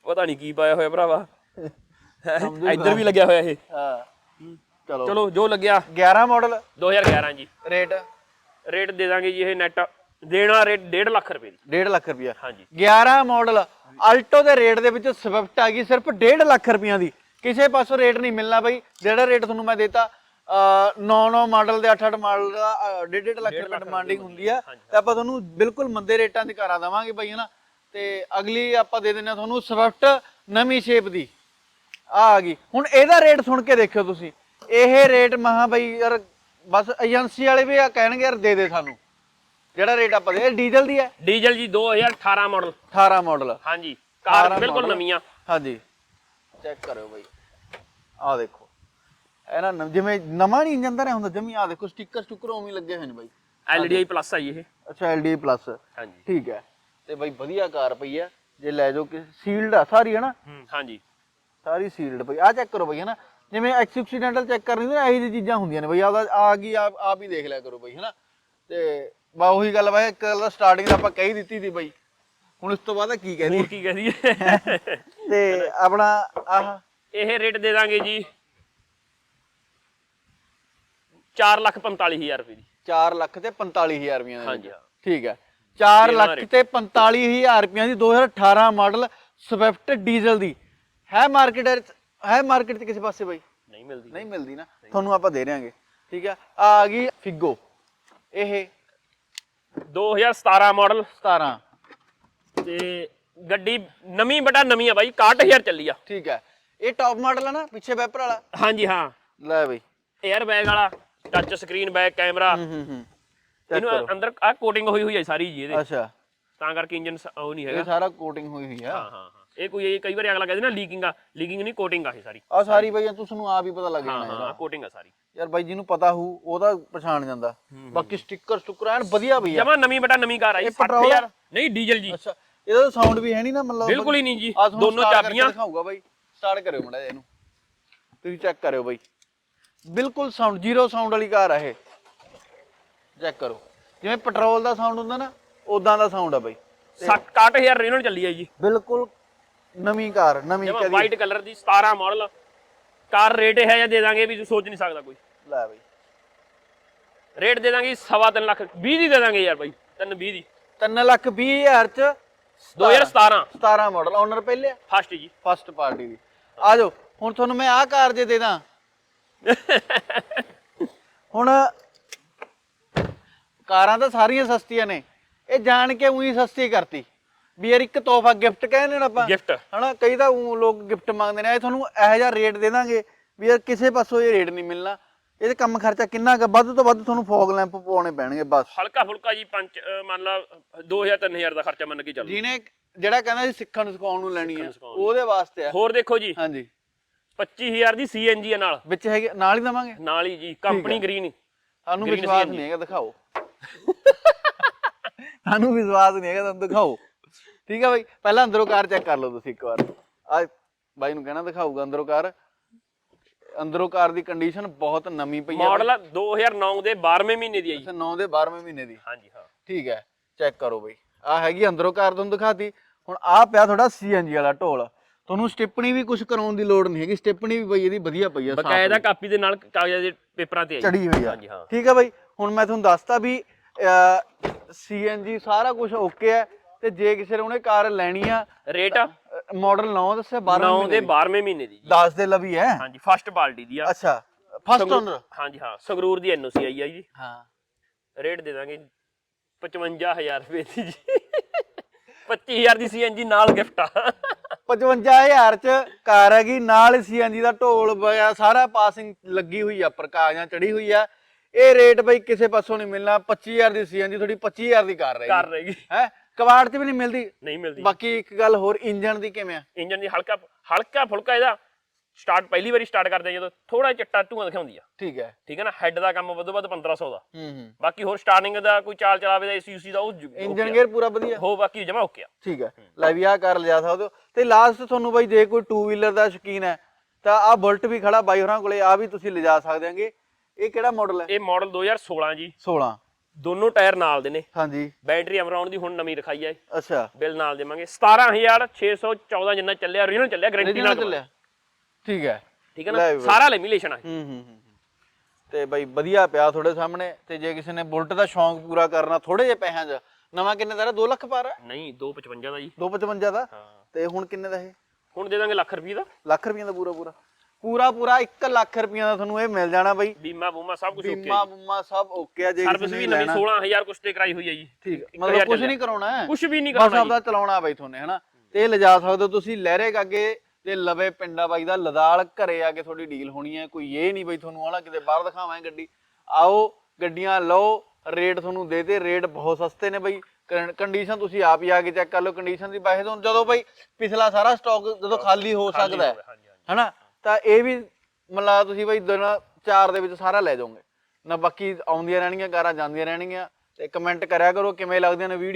ਪਤਾ ਨਹੀਂ ਕੀ ਪਾਇਆ ਹੋਇਆ ਭਰਾਵਾ। ਇੱਧਰ ਵੀ ਲੱਗਿਆ ਹੋਇਆ ਇਹ। ਹਾਂ। ਚਲੋ। ਚਲੋ ਜੋ ਲੱਗਿਆ। 11 ਮਾਡਲ 2011 ਜੀ। ਰੇਟ? ਰੇਟ ਦੇ ਦਾਂਗੇ ਜੀ ਇਹ ਨੈਟ ਦੇਣਾ ਰੇਟ 1.5 ਲੱਖ ਰੁਪਏ ਦੀ 1.5 ਲੱਖ ਰੁਪਇਆ। ਹਾਂਜੀ। 11 ਮਾਡਲ ਅਲਟੋ ਦੇ ਰੇਟ ਦੇ ਵਿੱਚ ਸਵਿਫਟ ਆ ਗਈ ਸਿਰਫ 1.5 ਲੱਖ ਰੁਪਈਆਂ ਦੀ। ਕਿਸੇ ਪਾਸੋਂ ਰੇਟ ਨਹੀਂ ਮਿਲਣਾ ਬਾਈ। ਜਿਹੜਾ ਰੇਟ ਤੁਹਾਨੂੰ ਮੈਂ ਦੇਤਾ 9-9 ਮਾਡਲ ਦੇ 8-8 ਮਾਡਲ ਦਾ 1.5 ਲੱਖ ਰੁਪਏ ਡਿਮਾਂਡਿੰਗ ਹੁੰਦੀ ਆ। ਤੇ ਆਪਾਂ ਤੁਹਾਨੂੰ ਬਿਲਕੁਲ ਮੰਦੇ ਰੇਟਾਂ ਦੀ ਕਾਰਾਂ ਦੇਵਾਂਗੇ ਬਾਈ ਹਨਾ। ਤੇ ਅਗਲੀ ਆਪਾਂ ਦੇ ਆ ਤੁਹਾਨੂੰ ਸਵਿਫਟ ਨਵੀਂ ਸ਼ੇਪ ਦੀ। ਆ ਆ ਗਈ। ਹੁਣ ਇਹਦਾ ਰੇਟ ਸੁਣ ਕੇ ਦੇਖਿਓ ਤੁਸੀਂ। ਇਹ ਰੇਟ ਮਹਾ ਬਈ ਯਾਰ ਬਸ ਏਜੰਸੀ ਵਾਲੇ ਵੀ ਆ ਕਹਿਣਗੇ ਯਾਰ ਦੇ ਦੇ ਸਾਨੂੰ। ਜਿਹੜਾ ਰੇਟ ਆਪਾਂ ਦੇ ਇਹ ਡੀਜ਼ਲ ਦੀ ਹੈ? ਡੀਜ਼ਲ ਜੀ 2018 ਮਾਡਲ 18 ਮਾਡਲ ਹਾਂਜੀ ਕਾਰ 18 ਬਿਲਕੁਲ model। ਨਵੀਂ ਆ ਹਾਂਜੀ। ਚੈੱਕ ਕਰਿਓ ਬਈ। ਆਹ ਦੇਖੋ। ਇਹ ਨਾ ਨਵ- ਜਿਵੇਂ ਨਵਾਂ ਨਹੀਂ ਇੰਜਨ ਦਾ ਹੁੰਦਾ ਜਮੀ ਆਹ ਦੇਖੋ ਸਟicker ਸਟੁੱਕਰ ਉਵੇਂ ਹੀ ਲੱਗੇ ਹੋਏ ਨੇ ਬਾਈ। ਐਲਡੀਆਈ ਪਲੱਸ ਆ ਜੀ ਇਹ। ਅੱਛਾ ਐਲਡੀ ਪਲੱਸ ਹਾਂਜੀ। ਠੀਕ ਹੈ। ਤੇ ਬਾਈ ਵਧੀਆ ਕਾਰ ਪਈ ਆ। ਜੇ ਲੈ ਜਾਓ ਕਿ ਸੀਲਡ ਆ ਸਾਰੀ ਹੈ ਨਾ? ਹੂੰ ਹਾਂਜੀ। ਸਾਰੀ ਸੀਲਡ ਪਈ ਆ ਚੈੱਕ ਕਰੋ ਬਈ ਹੈ ਨਾ? ਜਿਵੇਂ ਐਕਸੀਡੈਂਟਲ ਚੈੱਕ ਕਰਨੀ ਹੁੰਦੀ ਨਾ ਇਹੀ ਜਿਹੀ ਚੀਜ਼ਾਂ ਹੁੰਦੀਆਂ ਨੇ ਬਈ ਆਪਦਾ ਆ ਗਈ ਆਪ ਆਪ ਹੀ ਦੇਖ ਲਿਆ ਕਰੋ ਬਈ ਹੈ ਨਾ ਤੇ ਬਾ ਉਹੀ ਗੱਲ ਬਾਈ ਇੱਕ ਗੱਲ ਸਟਾਰਟਿੰਗ ਦਾ ਆਪਾਂ ਕਹਿ ਦਿੱਤੀ ਸੀ ਬਈ। ਹੁਣ ਇਸ ਤੋਂ ਬਾਅਦ ਕੀ ਕਹਿ ਹੋਰ ਕੀ ਕਹਦੀ ਹੈ ਤੇ ਆਪਣਾ ਆਹ। ਇਹ ਰੇਟ ਦੇ ਦਾਂਗੇ ਜੀ 445000 ਰੁਪਏ ਦੀ। 4 ਲੱਖ ਤੇ 45000 ਰੁਪਈਆ ਦੇ ਹਾਂਜੀ। ਹਾਂ। ਠੀਕ ਹੈ। 4 ਦੇਣਾ ਲੱਖ ਤੇ 45000 ਰੁਪਈਆ ਦੀ 2018 ਮਾਡਲ ਸਵਿਫਟ ਡੀਜ਼ਲ ਦੀ। ਹੈ ਮਾਰਕੀਟ ਹੈ ਮਾਰਕੀਟ 'ਚ ਕਿਸੇ ਪਾਸੇ ਬਾਈ? ਨਹੀਂ ਮਿਲਦੀ। ਨਹੀਂ ਮਿਲਦੀ ਨਾ। ਤੁਹਾਨੂੰ ਆਪਾਂ ਦੇ ਦੇਵਾਂਗੇ ਠੀਕ ਹੈ ਆ? ਆ ਗਈ ਫਿਗੋ ਇਹ 2017 ਮਾਡਲ 17 ਤੇ ਗੱਡੀ ਨਵੀਂ ਬਟਾ ਨਵੀਂ ਆ ਬਾਈ 61000 ਚੱਲੀ ਆ। ਠੀਕ ਹੈ ਇਹ ਟੌਪ ਮਾਡਲ ਹੈ ਨਾ ਪਿੱਛੇ ਵੈਪਰ ਵਾਲਾ? ਹਾਂਜੀ ਹਾਂ। ਲੈ ਬਈ। 에ਅਰ ਬੈਗ ਵਾਲਾ ਟੱਚ ਸਕਰੀਨ ਬੈਕ ਕੈਮਰਾ ਹੂੰ ਹੂੰ ਹੂੰ। ਇਹਨੂੰ ਅੰਦਰ ਆ ਕੋਟਿੰਗ ਹੋਈ ਹੋਈ ਹੈ ਸਾਰੀ ਜੀ ਇਹਦੇ। ਅੱਛਾ। ਤਾਂ ਕਰਕੇ ਇੰਜਨ ਉਹ ਨਹੀਂ ਹੈਗਾ। ਇਹ ਸਾਰਾ ਕੋਟਿੰਗ ਹੋਈ ਹੋਈ ਆ। ਹਾਂ ਹਾਂ ਹਾਂ। ਇਹ ਕੋਈ ਇਹ ਕਈ ਵਾਰ ਅਗਲਾ ਕਹਿੰਦੇ ਨਾ ਲੀਕਿੰਗ ਆ ਲੀਕਿੰਗ ਨਹੀਂ ਕੋਟਿੰਗ ਆ ਇਹ ਸਾਰੀ। ਆ ਸਾਰੀ ਬਈ ਤੁਹਾਨੂੰ ਆਪ ਹੀ ਪਤਾ ਲੱਗ ਹਾਂ ਜਾਣਾ ਹਾਂ ਕੋਟਿੰਗ ਆ ਸਾਰੀ। ਯਾਰ ਬਾਈ ਜਿਹਨੂੰ ਪਤਾ ਹੋਊ ਉਹਦਾ ਪਛਾਣ ਜਾਂਦਾ। ਬਾਕੀ ਸਟicker ਸਟੁੱਕਰ ਐਨ ਵਧੀਆ ਬਈ ਆ। ਜਮਾ ਨਵੀਂ ਬਟਾ ਨਵੀਂ ਕਾਰ ਆਈ ਇਹ petrol 60000 ਨਹੀਂ ਡੀਜ਼ਲ ਜੀ। ਅੱਛਾ ਇਹਦਾ ਸਾਊਂਡ ਵੀ ਹੈ ਨਹੀਂ ਨਾ ਮਤਲਬ ਬਿਲਕੁਲ ਹੀ ਨਹੀਂ ਜੀ ਆਹ ਤੁਹਾਨੂੰ ਦੋਨੋਂ start ਕਰਕੇ ਚਾਬੀਆਂ। ਦਿਖਾਊਗਾ ਬਾਈ। ਸਟਾਰਟ ਕਰਿਓ ਮੜਾ ਇਹਨੂੰ। ਤੁਸੀਂ ਚੈੱਕ ਕਰਿਓ ਬਾਈ। ਬਿਲਕੁਲ ਸਾਊਂਡ ਜ਼ੀਰੋ ਸਾਊਂਡ ਵਾਲੀ ਕਾਰ ਆ ਇਹ। ਚੈੱਕ ਕਰੋ। ਜਿਵੇਂ ਪੈਟਰੋਲ ਦਾ ਸਾਊਂਡ ਹੁੰਦਾ ਨਾ ਉਦਾਂ ਦਾ ਸਾਊਂਡ ਆ ਬਾਈ। 61000 ਰੇਨੋ ਚੱਲੀ ਆ ਜੀ। ਬਿਲਕੁਲ ਨਵੀਂ ਕਾਰ ਨਵੀਂ ਜਮਾ ਕਦੀ। ਵਾਈਟ ਕਲਰ ਦੀ 17 ਮਾਡਲ ਕਾਰ ਰੇਟ ਇਹ ਜਾਂ ਦੇ ਦਾਂਗੇ ਵੀ ਤੂੰ ਸੋਚ ਨਹੀਂ ਸਕਦਾ ਕੋਈ। ਲੈ ਬਾਈ। ਰੇਟ ਦੇ ਦਾਂਗੇ ਸਵਾ ਤਿੰਨ ਲੱਖ 20 ਦੀ ਦੇ ਦਾਂਗੇ ਯਾਰ ਬਾਈ ਤਿੰਨ 20 ਦੀ। 3 ਲੱਖ 20 ਹਜ਼ਾਰ ਚ 2017 17 ਮਾਡਲ ਓਨਰ ਪਹਿਲੇ? ਫਸਟ ਜੀ। ਫਸਟ ਪਾਰਟੀ ਦੀ। ਆ ਜਾਓ ਹੁਣ ਤੁਹਾਨੂੰ ਮੈਂ ਆਹ ਕਾਰ ਜੇ ਦੇ ਦਾਂ। ਹੁਣ ਕਾਰਾਂ ਤਾਂ ਸਾਰੀਆਂ ਸਸਤੀਆਂ ਨੇ। ਇਹ ਜਾਣ ਕੇ ਉਹੀ ਸਸਤੀ ਕਰਤੀ। ਵੀ ਯਾਰ ਇੱਕ ਤੋਹਫਾ ਗਿਫਟ ਕਹਿੰਦੇ ਨੇ ਆਪਾਂ। ਗਿਫਟ ਹਨਾ ਕਈ ਤਾਂ ਊਂ ਲੋਕ ਗਿਫਟ ਮੰਗਦੇ ਨੇ ਇਹ ਤੁਹਾਨੂੰ ਇਹੋ ਜਿਹਾ ਰੇਟ ਦੇ ਦਾਂਗੇ ਵੀ ਯਾਰ ਕਿਸੇ ਪਾਸੋਂ ਇਹ ਰੇਟ ਨਹੀਂ ਮਿਲਣਾ। ਇਹਦੇ ਕੰਮ ਖਰਚਾ ਕਿੰਨਾ ਕੁ ਵੱਧ ਤੋਂ ਵੱਧ ਤੁਹਾਨੂੰ ਫੌਗ ਲੈਂਪ ਪਵਾਉਣੇ ਪੈਣਗੇ ਬਸ। ਹਲਕਾ ਫੁਲਕਾ ਜੀ ਪੰਜ ਅਹ ਮੰਨ ਲਾ 2000 3000 ਦਾ ਖਰਚਾ ਮੰਨ ਕੇ ਚੱਲ। ਜਿਹਨੇ ਜਿਹੜਾ ਕਹਿੰਦਾ ਸੀ ਸਿੱਖਣ ਨੂੰ ਸਿਖਾਉਣ ਨੂੰ ਲੈਣੀ ਆ ਸਿਖਾਉਣ ਨੂੰ। ਉਹਦੇ ਵਾਸਤੇ ਆ। ਹੋਰ ਦੇਖੋ ਜੀ। ਹਾਂਜੀ। 25000 ਦੀ ਸੀਐਨਜੀ ਨਾਲ। ਵਿੱਚ ਹੈਗੇ ਨਾਲ ਹੀ ਦਵਾਂਗੇ? ਨਾਲ ਹੀ ਜੀ ਕੰਪਨੀ ਗ੍ਰੀਨ ਸਾਨੂੰ Green ਵਿਸ਼ਵਾਸ CNG ਨਹੀਂ ਹੈਗਾ ਦਿਖਾਓ। ਸਾਨੂੰ ਵਿਸ਼ਵਾਸ ਨਹੀਂ ਹੈਗਾ ਤੁਹਾਨੂੰ ਦਿਖਾਓ। ਠੀਕ ਹੈ ਬਾਈ ਪਹਿਲਾਂ ਅੰਦਰੋਂ ਕਾਰ ਚੈੱਕ ਕਰ ਲਓ ਤੁਸੀਂ ਇੱਕ ਵਾਰ। ਆ ਬਾਈ ਨੂੰ ਕਹਿਣਾ ਦਿਖਾਊਗਾ ਅੰਦਰੋਂ ਕਾਰ। ਅੰਦਰੋਂ ਕਾਰ ਦੀ ਕੰਡੀਸ਼ਨ ਬਹੁਤ ਨਵੀਂ ਪਈ ਹੈ ਮਾਡਲ 2009 ਦੇ 12ਵੇਂ ਮਹੀਨੇ ਦੀ ਆ ਜੀ। 9 ਦੇ 12ਵੇਂ ਮਹੀਨੇ ਦੀ। ਹਾਂਜੀ ਹਾਂ। ਠੀਕ ਹੈ ਚੈੱਕ ਕਰੋ ਬਈ। ਆ ਹੈਗੀ ਅੰਦਰੋਂ ਕਾਰ ਤੁਹਾਨੂੰ ਦਿਖਾਤੀ। ਹੁਣ ਆ ਪਿਆ ਤੁਹਾਡਾ ਸੀਐਨਜੀ ਵਾਲਾ ਢੋਲ। ਤੁਹਾਨੂੰ ਸਟਿੱਪਣੀ ਵੀ ਕੁਝ ਕਰਾਉਣ ਦੀ ਲੋੜ ਨਹੀਂ ਹੈਗੀ। ਸਟਿੱਪਣੀ ਵੀ ਬਈ ਇਹਦੀ ਵਧੀਆ ਪਈ ਆ ਬਕਾਇਦਾ ਕਾਪੀ ਦੇ ਨਾਲ ਕਾਗਜ਼ਾਂ ਦੇ ਪੇਪਰਾਂ ਤੇ ਆ ਚੜੀ ਹੋਈ ਆ। ਹਾਂਜੀ ਹਾਂ। ਠੀਕ ਹੈ ਬਾਈ ਹੁਣ ਮੈਂ ਤੁਹਾਨੂੰ ਦੱਸਤਾ ਵੀ ਸੀਐਨਜੀ ਸਾਰਾ ਕੁਝ ਓਕੇ ਹੈ ਤੇ ਜੇ ਕਿਸੇ ਨੇ ਉਹਨੇ ਕਾਰ ਲੈਣੀ ਆ ਰੇਟ ਮਾਡਲ 9 ਦੱਸਿਆ 12 9 ਦੇ 12ਵੇਂ ਮਹੀਨੇ ਦੀ 10 ਦੇ ਲਵੀ ਹੈ ਹਾਂਜੀ ਫਸਟ ਪਾਰਟੀ ਦੀ ਆ। ਅੱਛਾ ਫਸਟ ਓਨਰ ਹਾਂਜੀ ਹਾਂ ਸੰਗਰੂਰ ਦੀ ਐਨਓਸੀ ਆਈ ਆ ਜੀ। ਹਾਂ। ਰੇਟ ਦੇ ਦਾਂਗੇ 55000 ਰੁਪਏ ਦੀ ਜੀ। 25000 ਦੀ ਸੀਐਨਜੀ ਨਾਲ ਗਿਫਟ ਆ। 55000 ਚ ਕਾਰ ਹੈਗੀ ਨਾਲ ਸੀਐਨਜੀ ਦਾ ਢੋਲ ਵਗੈਰਾ ਸਾਰਾ ਪਾਸਿੰਗ ਲੱਗੀ ਹੋਈ ਆ ਪ੍ਰਕਾਸ਼ਾਂ ਚੜੀ ਹੋਈ ਆ। ਇਹ ਰੇਟ ਬਈ ਕਿਸੇ ਪਾਸੋਂ ਨਹੀਂ ਮਿਲਣਾ 25000 ਦੀ ਸੀਐਨਜੀ ਤੁਹਾਡੀ 25000 ਦੀ ਕਾਰ ਕਰ ਰਹੇਗੀ ਰਹੇਗੀ। ਹੈ? ਕਵਾੜ 'ਚ ਵੀ ਨਹੀਂ ਮਿਲਦੀ। ਨਹੀਂ ਮਿਲਦੀ। ਬਾਕੀ ਇੱਕ ਗੱਲ ਹੋਰ ਇੰਜਨ ਦੀ ਕਿਵੇਂ ਆ? ਇੰਜਨ ਦੀ ਹਲਕਾ ਹਲਕਾ ਫੁਲਕਾ ਇਹਦਾ ਸਟਾਰਟ ਪਹਿਲੀ ਵਾਰੀ ਸਟਾਰਟ ਕਰਦੇ ਆ ਜਦੋਂ ਥੋੜਾ ਚਿੱਟਾ ਧੂਆਂ ਦਿਖਾਉਂਦੀ ਆ। ਠੀਕ ਹੈ। ਠੀਕ ਹੈ ਨਾ? ਹੈੱਡ ਦਾ ਕੰਮ ਵੱਧੋ ਵੱਧ 1500 ਦਾ। ਹੂੰ ਹੂੰ। ਬਾਕੀ ਹੋਰ ਸਟਾਰਟਿੰਗ ਦਾ ਕੋਈ ਚਾਲ ਚਲਾਵੇ ਦਾ ਏਸੀ ਦਾ ਉਹ ਇੰਜਨ ਆ। ਗੇਅਰ ਪੂਰਾ ਵਧੀਆ। ਹੋ ਬਾਕੀ ਜਮਾ ਓਕੇ ਆ। ਠੀਕ ਹੈ। ਲੈ ਵੀ ਆਹ ਕਰ ਲਿਆ ਸਕਦੇ ਹੋ ਤੇ ਲਾਸਟ ਤੁਹਾਨੂੰ ਬਾਈ ਜੇ ਕੋਈ 2 ਵੀਲਰ ਦਾ ਸ਼ੌਕੀਨ ਹੈ ਤਾਂ ਆਹ ਬੁਲਟ ਵੀ ਖੜਾ ਬਾਈ ਹੋਰਾਂ ਕੋਲੇ ਆ ਵੀ ਤੁਸੀਂ ਲਿਜਾ ਸਕਦੇ ਆਂਗੇ ਇਹ ਕਿਹੜਾ ਮਾਡਲ ਹੈ? ਇਹ ਮਾਡਲ 2016 ਜੀ। 16 ਦੋਨੋਂ ਟਾਇਰ ਨਾਲ ਦੇ ਨੇ। ਹਾਂਜੀ। ਬੈਟਰੀ ਅਮਰਾਉਣ ਦੀ ਹੁਣ ਨਵੀਂ ਰਖਾਈ ਹੈ ਅੱਛਾ। ਬਿੱਲ ਨਾਲ ਦੇਵਾਂਗੇ। 17614 ਜਿੰਨਾ ਚੱਲਿਆ ਓਰੀਜਨਲ ਚੱਲਿਆ ਗਾਰੰਟੀ ਨਾਲ ਚੱਲਿਆ। ਠੀਕ ਹੈ। ਠੀਕ ਹੈ ਨਾ। ਸਾਰਾ ਲੈਮੀਲੇਸ਼ਨ ਆ ਹੂੰ ਹੂੰ ਹੂੰ ਤੇ ਬਾਈ ਵਧੀਆ ਪਿਆ ਤੁਹਾਡੇ ਸਾਹਮਣੇ। ਤੇ ਜੇ ਕਿਸੇ ਨੇ ਬੁਲਟ ਦਾ ਸ਼ੌਂਕ ਪੂਰਾ ਕਰਨਾ ਥੋੜੇ ਜਿਹੇ ਪੈਸਿਆਂ 'ਚ ਨਵਾਂ ਕਿੰਨੇ ਦਾ 2 ਲੱਖ ਪਾਰ ਹੈ ਨਹੀਂ 255 ਦਾ ਜੀ। 255 ਦਾ? ਤੇ ਹੁਣ ਕਿੰਨੇ ਦਾ ਇਹ? ਹੁਣ ਦੇ ਦਾਂਗੇ ਲੱਖ ਰੁਪਏ ਦਾ। ਲੱਖ ਰੁਪਈਆ ਦਾ ਪੂਰਾ ਪੂਰਾ। ਪੂਰਾ ਪੂਰਾ 1 ਲੱਖ ਰੁਪਈਆ ਦਾ ਤੁਹਾਨੂੰ ਇਹ ਮਿਲ ਜਾਣਾ ਬਾਈ। ਬੀਮਾ ਬੂਮਾ ਸਭ ਕੁਝ ਓਕੇ ਬੀਮਾ ਬੁਮਾ ਸਭ ਓਕੇ ਆ ਜੇ ਸਰਵਿਸ ਵੀ ਨਵੀਂ ਲੈਣਾ। 16000 ਕੁਛ ਤੇ ਕਰਾਈ ਹੋਈ ਹੈ ਜੀ। ਠੀਕ ਮਤਲਬ ਕੁਝ। ਨਹੀਂ ਕਰਾਉਣਾ ਹੈ। ਕੁਝ ਵੀ ਨਹੀਂ ਬਸ ਕਰਨਾ ਆਪਦਾ ਚਲਾਉਣਾ ਬਾਈ ਤੁਹਾਨੇ ਹਨਾ ਤੇ ਲਿਜਾ ਸਕਦੇ ਹੋ ਤੁਸੀਂ ਲਹਿਰੇ ਕਾਗੇ ਤੇ ਲਵੇ ਪਿੰਡਾ ਬਾਈ ਦਾ ਲਦਾਲ ਘਰੇ ਆ ਕੇ ਤੁਹਾਡੀ ਡੀਲ ਹੋਣੀ ਹੈ। ਕੋਈ ਇਹ ਨਹੀਂ ਬਈ ਤੁਹਾਨੂੰ ਆਲਾ ਕਿਤੇ ਬਾਹਰ ਦਿਖਾਵਾਂ ਗੱਡੀ। ਆਓ ਗੱਡੀਆਂ ਲਓ ਰੇਟ ਤੁਹਾਨੂੰ ਦੇ ਦੇ ਰੇਟ ਬਹੁਤ ਸਸਤੇ ਨੇ ਬਈ। ਕੰਡੀਸ਼ਨ ਤੁਸੀਂ ਆਪ ਹੀ ਆ ਕੇ ਚੈੱਕ ਕਰ ਲਓ। ਕੰਡੀਸ਼ਨ ਦੀ ਤੋਂ ਜਦੋਂ ਬਈ ਪਿਛਲਾ ਸਾਰਾ ਸਟਾਕ ਜਦੋਂ ਖਾਲੀ ਹੋ ਸਕਦਾ ਹੈ ਹਨਾ ਤਾਂ ਇਹ ਵੀ ਮਤਲਬ ਤੁਸੀਂ ਬਈ ਦਿਨ ਚਾਰ ਦੇ ਵਿੱਚ ਸਾਰਾ ਲੈ ਜਾਓਗੇ। ਨਾ ਬਾਕੀ ਆਉਂਦੀਆਂ ਰਹਿਣਗੀਆਂ ਕਾਰਾਂ ਜਾਂਦੀਆਂ ਰਹਿਣਗੀਆਂ ਤੇ ਕਮੈਂਟ ਕਰਿਆ ਕਰੋ ਕਿਵੇਂ ਲੱਗਦੀਆਂ ਨੇ ਵੀਡੀਓ